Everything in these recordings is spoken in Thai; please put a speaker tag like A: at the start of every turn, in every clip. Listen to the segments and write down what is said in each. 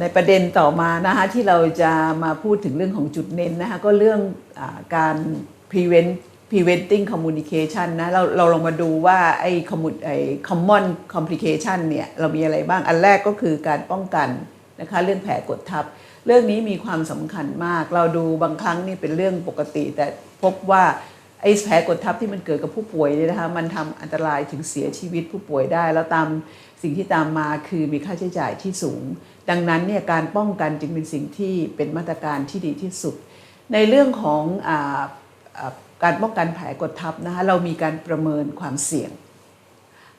A: ในประเด็นต่อมานะคะที่เราจะมาพูดถึงเรื่องของจุดเน้นนะคะก็เรื่องอการ prevent preventing communication นะเราเราลองมาดูว่าไอ้ commu- ไอ้ common complication เนี่ยเรามีอะไรบ้างอันแรกก็คือการป้องกันนะคะเรื่องแผลกดทับ เรื่องนี้มีความสำคัญมาก เราดูบางครั้งนี่เป็นเรื่องปกติ แต่พบว่าไอ้แผลกดทับที่มันเกิดกับผู้ป่วยเนี่ยนะคะมันทำอันตรายถึงเสียชีวิตผู้ป่วยได้ แล้วตามสิ่งที่ตามมาคือมีค่าใช้จ่ายที่สูง ดังนั้นเนี่ยการป้องกันจึงเป็นสิ่งที่เป็นมาตรการที่ดีที่สุด ในเรื่องของออการป้องกันแผลกดทับนะคะเรามีการประเมินความเสี่ยง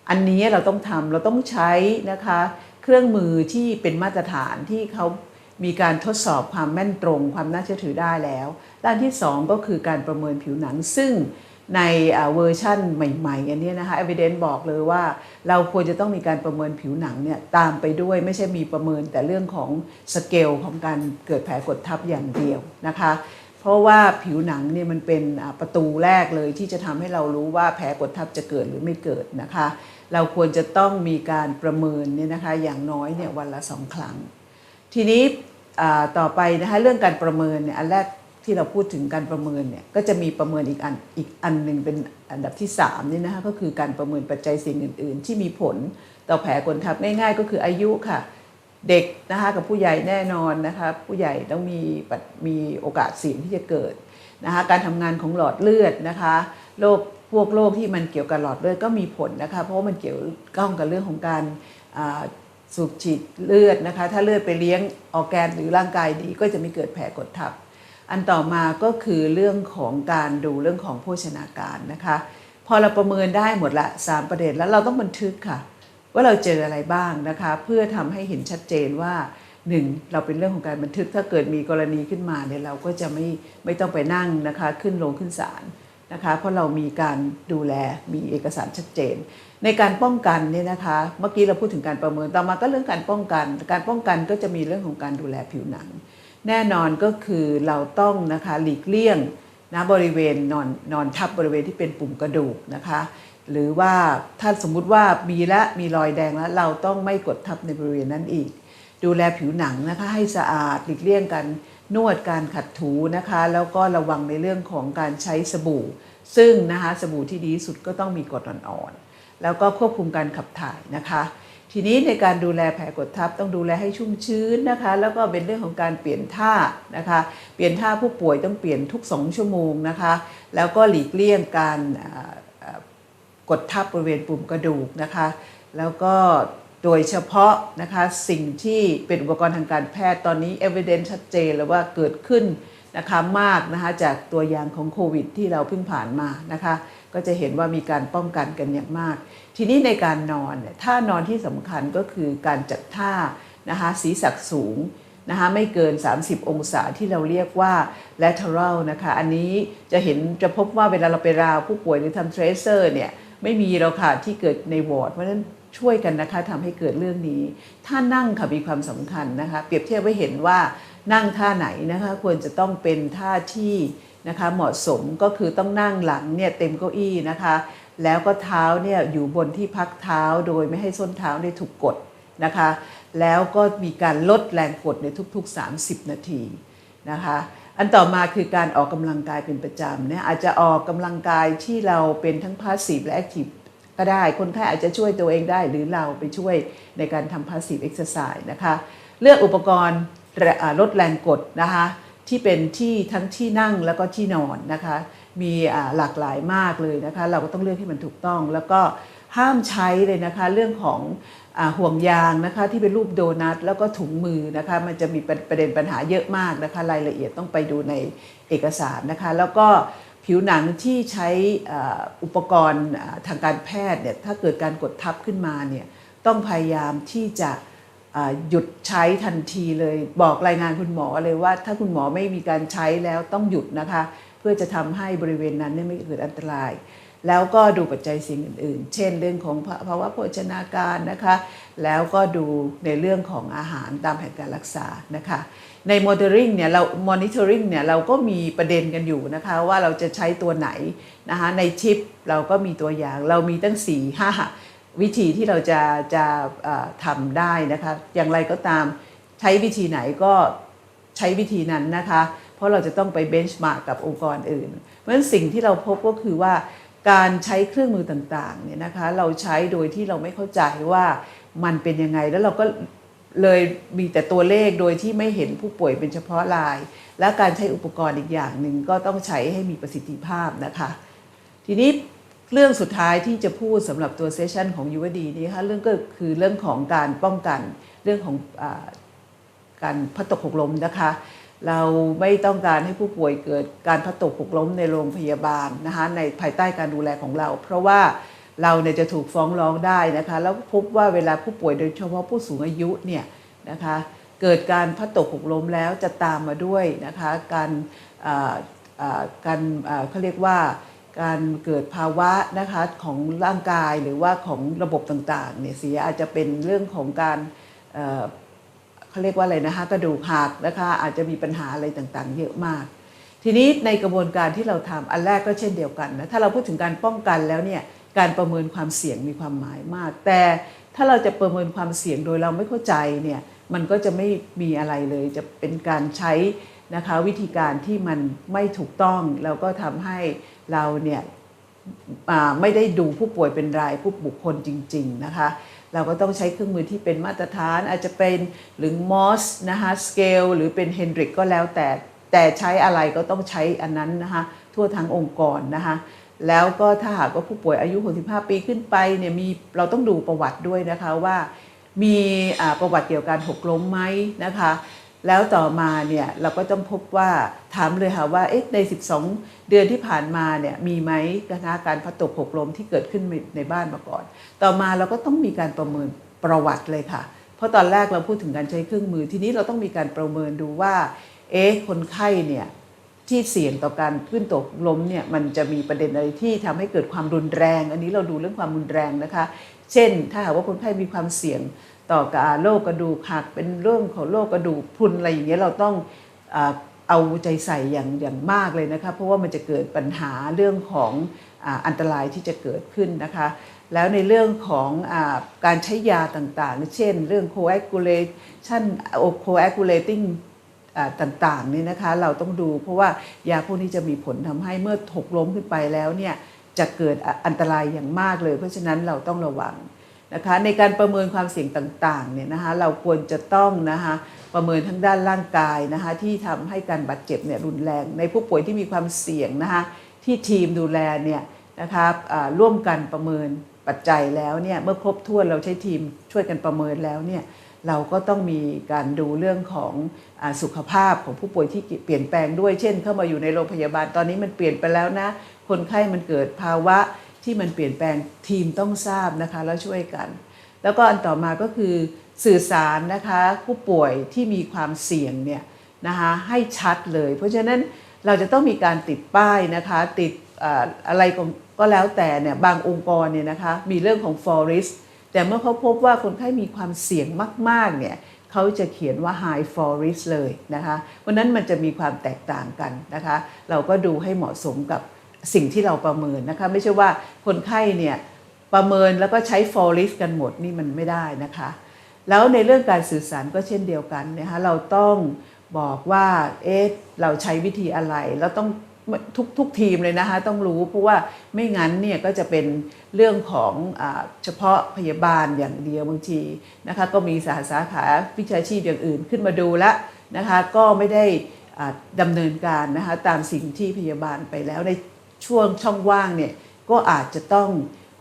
A: อันนี้เราต้องทำเราต้องใช้นะคะเครื่องมือที่เป็นมาตรฐานที่เขามีการทดสอบความแม่นตรง ความน่าเชื่อถือได้แล้ว ด้านที่ 2 ก็คือการประเมินผิวหนังซึ่ง ในเวอร์ชั่นใหม่ๆอันนี้นะคะ evidence บอกเลยว่าเราควรจะต้องมีการประเมินผิวหนังเนี่ยตามไปด้วยไม่ใช่มีประเมินแต่เรื่องของสเกลของการเกิดแผลกดทับอย่างเดียวนะคะเพราะว่าผิวหนังเนี่ยมันเป็นประตูแรกเลยที่จะทำให้เรารู้ว่าแผลกดทับจะเกิดหรือไม่เกิดนะคะ เราควรจะต้องมีการประเมินเนี่ยนะคะอย่างน้อยเนี่ยวันละสองครั้ง ทีนี้ต่อไปนะคะเรื่องการประเมินเนี่ยอันแรก ที่เราพูดถึงการประเมินเนี่ยก็จะมีประเมินอีกอันอีกอันหนึ่งเป็นอันดับที่3นี่นะคะก็คือการประเมินปัจจัยสิ่งอื่น ๆ ที่มีผลต่อแผลกดทับง่าย ๆ ก็คืออายุค่ะ เด็กนะคะกับผู้ใหญ่แน่นอนนะคะผู้ใหญ่ต้องมีมีโอกาสเสี่ยงที่จะเกิดนะคะการทำงานของหลอดเลือดนะคะโรคพวกโรคที่มันเกี่ยวกับหลอดเลือดก็มีผลนะคะเพราะมันเกี่ยวข้องกับเรื่องของการสูบฉีดเลือดนะคะถ้าเลือดไปเลี้ยงออร์แกนหรือร่างกายดีก็จะไม่เกิดแผลกดทับ อันต่อมาก็คือเรื่องของการดูเรื่องของโภชนาการนะคะ พอเราประเมินได้หมดละสามประเด็นแล้วเราต้องบันทึกค่ะ ว่าเราเจออะไรบ้างนะคะ เพื่อทำให้เห็นชัดเจนว่าหนึ่งเราเป็นเรื่องของการบันทึกถ้าเกิดมีกรณีขึ้นมาเนี่ยเราก็จะไม่ไม่ต้องไปนั่งนะคะขึ้นลงขึ้นศาลนะคะเพราะเรามีการดูแลมีเอกสารชัดเจน ในการป้องกันเนี่ยนะคะเมื่อกี้เราพูดถึงการประเมินต่อมาก็เรื่องการป้องกัน การป้องกันก็จะมีเรื่องของการดูแลผิวหนัง แน่นอนก็คือเราต้องนะคะหลีกเลี่ยงนะบริเวณนอนนอนทับบริเวณที่เป็นปุ่มกระดูกนะคะ หรือว่าถ้าสมมุติว่ามีและมีรอยแดงแล้ว เราต้องไม่กดทับในบริเวณนั้นอีก ดูแลผิวหนังนะคะให้สะอาดหลีกเลี่ยงการนวดการขัดถูนะคะ แล้วก็ระวังในเรื่องของการใช้สบู่ ซึ่งนะคะสบู่ที่ดีสุดก็ต้องมีกรดอ่อนๆแล้วก็ควบคุมการขับถ่ายนะคะ ทีนี้ในการดูแลแผลกดทับต้องดูแลให้ชุ่มชื้นนะคะ แล้วก็เป็นเรื่องของการเปลี่ยนท่านะคะ เปลี่ยนท่าผู้ป่วยต้องเปลี่ยนทุก 2 ชั่วโมงนะคะ แล้วก็หลีกเลี่ยงการกดทับบริเวณปุ่มกระดูกนะคะ แล้วก็โดยเฉพาะนะคะสิ่งที่เป็นอุปกรณ์ทางการแพทย์ตอนนี้ evidence ชัดเจนแล้วว่าเกิดขึ้น นะคะมากนะคะจากตัวอย่างของโควิดที่เราเพิ่งผ่านมานะคะก็จะเห็นว่ามีการป้องกันกันอย่างมาก ทีนี้ในการนอนเนี่ยท่านอนที่สำคัญก็คือการจัดท่านะคะศีรษะสูงนะคะไม่เกิน 30 องศาที่เราเรียกว่า lateral นะคะอันนี้จะเห็นจะพบว่าเวลาเราไปราวผู้ป่วยหรือทำ tracer เนี่ยไม่มีเราค่ะที่เกิดในวอร์ดเพราะฉะนั้นช่วยกันนะคะทำให้เกิดเรื่องนี้ท่านั่งค่ะมีความสำคัญนะคะเปรียบเทียบไว้เห็นว่า นั่งท่าไหนนะคะควรจะต้องเป็นท่าที่นะคะเหมาะสมก็คือต้องนั่งหลังเนี่ยเต็มเก้าอี้นะคะ แล้วก็เท้าเนี่ยอยู่บนที่พักเท้าโดยไม่ให้ส้นเท้าเนี่ยถูกกดนะคะ แล้วก็มีการลดแรงกดในทุก ๆ 30 นาทีนะคะอันต่อมาคือการออกกำลังกายเป็นประจำเนี่ยอาจจะออกกำลังกายที่เราเป็นทั้งพาสซีฟและแอคทีฟก็ได้ คนไข้อาจจะช่วยตัวเองได้ หรือเราไปช่วยในการทำพาสซีฟเอ็กซ์ไซส์นะคะ เลือกอุปกรณ์ ลดแรงกดนะคะที่เป็นที่ทั้งที่นั่งแล้วก็ที่นอนนะคะ มีหลากหลายมากเลยนะคะ เราก็ต้องเลือกให้มันถูกต้อง แล้วก็ห้ามใช้เลยนะคะเรื่องของอห่วงยางนะคะที่เป็นรูปโดนัทแล้วก็ถุงมือนะคะมันจะมีประเด็นปัญหาเยอะมากนะคะ รายละเอียดต้องไปดูในเอกสารนะคะ แล้วก็ผิวหนังที่ใช้อุปกรณ์ทางการแพทย์เนี่ยถ้าเกิดการกดทับขึ้นมาเนี่ยต้องพยายามที่จะ หยุดใช้ทันทีเลย บอกรายงานคุณหมอเลยว่า ถ้าคุณหมอไม่มีการใช้แล้วต้องหยุดนะคะ เพื่อจะทำให้บริเวณนั้นไม่เกิดอันตราย แล้วก็ดูปัจจัยสิ่งอื่น ๆ เช่น เรื่องของภาภาวะโภชนาการนะคะ แล้วก็ดูในเรื่องของอาหารตามแผนการรักษานะคะใน monitoring เนี่ยเรา monitoring เนี่ยเราก็มีประเด็นกันอยู่นะคะว่าเราจะใช้ตัวไหนนะคะในชิปเราก็มีตัวอย่างเรามีตั้ง4 5 วิธีที่เราจะจะทำได้นะคะ อย่างไรก็ตามใช้วิธีไหนก็ใช้วิธีนั้นนะคะ เพราะเราจะต้องไปเบนช์มาร์กกับองค์กรอื่น เพราะฉะนั้นสิ่งที่เราพบก็คือว่าการใช้เครื่องมือต่างๆเนี่ยนะคะ เราใช้โดยที่เราไม่เข้าใจว่ามันเป็นยังไงแล้วเราก็เลยมีแต่ตัวเลขโดยที่ไม่เห็นผู้ป่วยเป็นเฉพาะราย และการใช้อุปกรณ์อีกอย่างหนึ่งก็ต้องใช้ให้มีประสิทธิภาพนะคะ ทีนี้ เรื่องสุดท้ายที่จะพูดสำหรับตัวเซสชันของยูวดีนี้ค่ะเรื่องก็คือเรื่องของการป้องกันเรื่องของอการพัดตกหกล้มนะคะ เราไม่ต้องการให้ผู้ป่วยเกิดการพัดตกหกล้มในโรงพยาบาลนะคะในภายใต้การดูแลของเรา เพราะว่าเราเนี่ยจะถูกฟ้องร้องได้นะคะแล้วพบว่าเวลาผู้ป่วยโดยเฉพาะผู้สูงอายุเนี่ยนะคะเกิดการพัดตกหกล้มแล้วจะตามมาด้วยนะคะการอ่าอ่าการอ่าเขาเรียกว่า การเกิดภาวะนะคะของร่างกายหรือว่าของระบบต่างๆเนี่ยเสียอาจจะเป็นเรื่องของการเขาเรียกว่าอะไรนะคะกระดูกหักนะคะอาจจะมีปัญหาอะไรต่างๆ เยอะมาก ทีนี้ในกระบวนการที่เราทำอันแรกก็เช่นเดียวกันนะถ้าเราพูดถึงการป้องกันแล้วเนี่ยการประเมินความเสี่ยงมีความหมายมาก แต่ถ้าเราจะประเมินความเสี่ยงโดยเราไม่เข้าใจเนี่ยมันก็จะไม่มีอะไรเลยจะเป็นการใช้นะคะวิธีการที่มันไม่ถูกต้องแล้วก็ทำให้ เราเนี่ยไม่ได้ดูผู้ป่วยเป็นรายผู้บุคคลจริง ๆ นะคะ เราก็ต้องใช้เครื่องมือที่เป็นมาตรฐานอาจจะเป็นหรือมอสนะคะสเกลหรือเป็นเฮนดริกก็แล้วแต่แต่ใช้อะไรก็ต้องใช้อันนั้นนะคะทั่วทั้งองค์กรนะคะแล้วก็ถ้าหากว่าผู้ป่วยอายุ 65 ปีขึ้นไปเนี่ยมีเราต้องดูประวัติด้วยนะคะว่ามีประวัติเกี่ยวกับการหกล้มไหมนะคะ แล้วต่อมาเนี่ยเราก็ต้องพบว่าถามเลยค่ะว่าเอ๊ะใน 12 เดือนที่ผ่านมาเนี่ยมีไหมนะคะการพัดตกหกล้มที่เกิดขึ้นในบ้านมาก่อน ต่อมาเราก็ต้องมีการประเมินประวัติเลยค่ะ เพราะตอนแรกเราพูดถึงการใช้เครื่องมือ ทีนี้เราต้องมีการประเมินดูว่าเอ๊ะคนไข้เนี่ยที่เสี่ยงต่อการขึ้นตกล้มเนี่ยมันจะมีประเด็นอะไรที่ทำให้เกิดความรุนแรง อันนี้เราดูเรื่องความรุนแรงนะคะ เช่น ถ้าหากว่าคนไข้มีความเสี่ยง ต่อกับโรคกระดูกหักเป็นเรื่องของโรคกระดูกพรุนอะไรอย่างเงี้ยเราต้องอเอาใจใส่อย่างอย่างมากเลยนะคะเพราะว่ามันจะเกิดปัญหาเรื่องของอันตรายที่จะเกิดขึ้นนะคะ แล้วในเรื่องของอการใช้ยาต่างๆ เช่น เรื่อง coagulation coagulating อ่าต่างๆนี่นะคะเราต้องดูเพราะว่ายาพวกนี้จะมีผลทำให้เมื่อถกล้มขึ้นไปแล้วเนี่ยจะเกิดอันตรายอย่างมากเลย เพราะฉะนั้นเราต้องระวัง นะคะในการประเมินความเสี่ยงต่างๆเนี่ยนะคะเราควรจะต้องนะคะประเมินทั้งด้านร่างกายนะคะที่ทำให้การบาดเจ็บเนี่ยรุนแรง ในผู้ป่วยที่มีความเสี่ยงนะคะที่ทีมดูแลเนี่ยนะคะอ่าร่วมกันประเมินปัจจัยแล้วเนี่ยเมื่อครบถ้วนเราใช้ทีมช่วยกันประเมินแล้วเนี่ยเราก็ต้องมีการดูเรื่องของอสุขภาพของผู้ป่วยที่เปลี่ยนแปลงด้วย เช่น เข้ามาอยู่ในโรงพยาบาลตอนนี้มันเปลี่ยนไปแล้วนะ คนไข้มันเกิดภาวะ ที่มันเปลี่ยนแปลงทีมต้องทราบนะคะแล้วช่วยกัน แล้วก็อันต่อมาก็คือสื่อสารนะคะผู้ป่วยที่มีความเสี่ยงเนี่ยนะคะให้ชัดเลย เพราะฉะนั้นเราจะต้องมีการติดป้ายนะคะติดอะไรก็แล้วแต่เนี่ยบางองค์กรเนี่ยนะคะมีเรื่องของ forest แต่เมื่อเขาพบว่าคนไข้มีความเสี่ยงมากๆเนี่ยเขาจะเขียนว่า high for risk เลยนะคะเพราะนั้นมันจะมีความแตกต่างกันนะคะ เราก็ดูให้เหมาะสมกับ สิ่งที่เราประเมินนะคะไม่ใช่ว่าคนไข้เนี่ยประเมินแล้วก็ใช้ for risk กันหมดนี่มันไม่ได้นะคะ แล้วในเรื่องการสื่อสารก็เช่นเดียวกันนะคะเราต้องบอกว่าเอ๊ะเราใช้วิธีอะไรเราต้องทุกทุกทีมเลยนะคะต้องรู้เพราะว่าไม่งั้นเนี่ยก็จะเป็นเรื่องของอเฉพาะพยาบาลอย่างเดียวบางทีนะคะก็มีสาสาขาวิชาชีพอย่างอื่นขึ้นมาดูแลวนะคะก็ไม่ได้อ่าดำเนินการนะคะตามสิ่งที่พยาบาลไปแล้วใน ช่วงช่องว่างเนี่ยก็อาจจะต้อง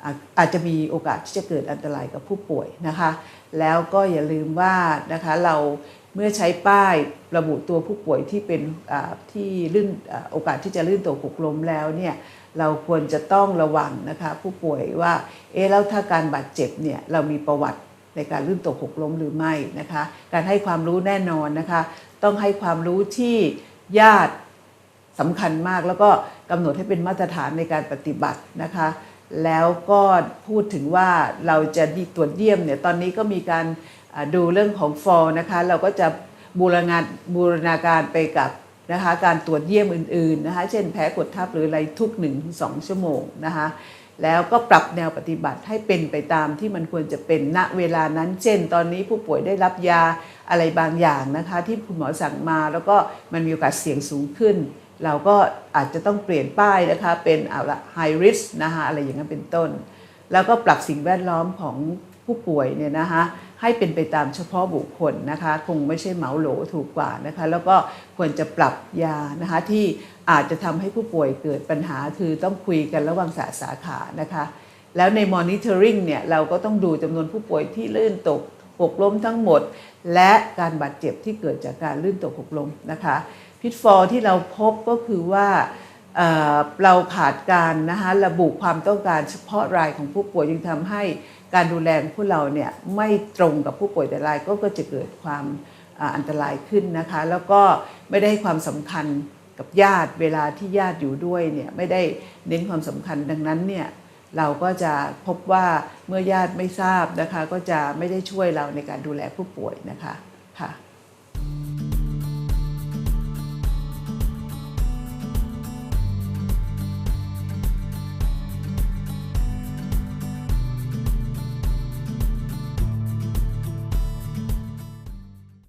A: อาอาจจะมีโอกาสที่จะเกิดอันตรายกับผู้ป่วยนะคะ แล้วก็อย่าลืมว่านะคะเราเมื่อใช้ป้ายระบุตัวผู้ป่วยที่เป็นที่ลื่นอโอกาสที่จะลื่นตกหกล้มแล้วเนี่ยเราควรจะต้องระวังนะคะผู้ป่วยว่าเอ๊แล้วถ้าการบาดเจ็บเนี่ยเรามีประวัติในการลื่นตกหกล้มหรือไม่นะคะ การให้ความรู้แน่นอนนะคะ ต้องให้ความรู้ที่ญาติ สำคัญมากแล้วก็กำหนดให้เป็นมาตรฐานในการปฏิบัตินะคะ แล้วก็พูดถึงว่าเราจะตรวจเยี่ยมเนี่ยตอนนี้ก็มีการดูเรื่องของฟอลนะคะ เราก็จะบูรณาบูรณาการไปกับนะคะการตรวจเยี่ยมอื่นๆนะคะเช่นแผลกดทับหรืออะไรทุก1-2ชั่วโมงนะคะแล้วก็ปรับแนวปฏิบัติให้เป็นไปตามที่มันควรจะเป็นณเวลานั้น เช่น ตอนนี้ผู้ป่วยได้รับยาอะไรบางอย่างนะคะ ที่คุณหมอสั่งมาแล้วก็มันมีโอกาสเสี่ยงสูงขึ้น เราก็อาจจะต้องเปลี่ยนป้ายนะคะเป็นเอาละ high risk นะคะอะไรอย่างนั้นเป็นต้น แล้วก็ปรับสิ่งแวดล้อมของผู้ป่วยเนี่ยนะคะให้เป็นไปตามเฉพาะบุคคลนะคะคงไม่ใช่เหมาโหลถูกกว่านะคะแล้วก็ควรจะปรับยานะคะที่อาจจะทำให้ผู้ป่วยเกิดปัญหาคือต้องคุยกันระหว่างสาสาขานะคะแล้วใน monitoring เนี่ยเราก็ต้องดูจำนวนผู้ป่วยที่ลื่นตกหกล้มทั้งหมด และการบาดเจ็บที่เกิดจากการลื่นตกหกล้มนะคะ พิทฟอที่เราพบก็คือว่าเราขาดการนะคะระบุความต้องการเฉพาะรายของผู้ป่วยจึงทำให้การดูแลของพวกเราเนี่ยไม่ตรงกับผู้ป่วยแต่รายก็ก็จะเกิดความอันตรายขึ้นนะคะ แล้วก็ไม่ได้ความสำคัญกับญาติเวลาที่ญาติอยู่ด้วยเนี่ยไม่ได้เน้นความสำคัญดังนั้นเนี่ยเราก็จะพบว่าเมื่อญาติไม่ทราบนะคะ ก็จะไม่ได้ช่วยเราในการดูแลผู้ป่วยนะคะค่ะ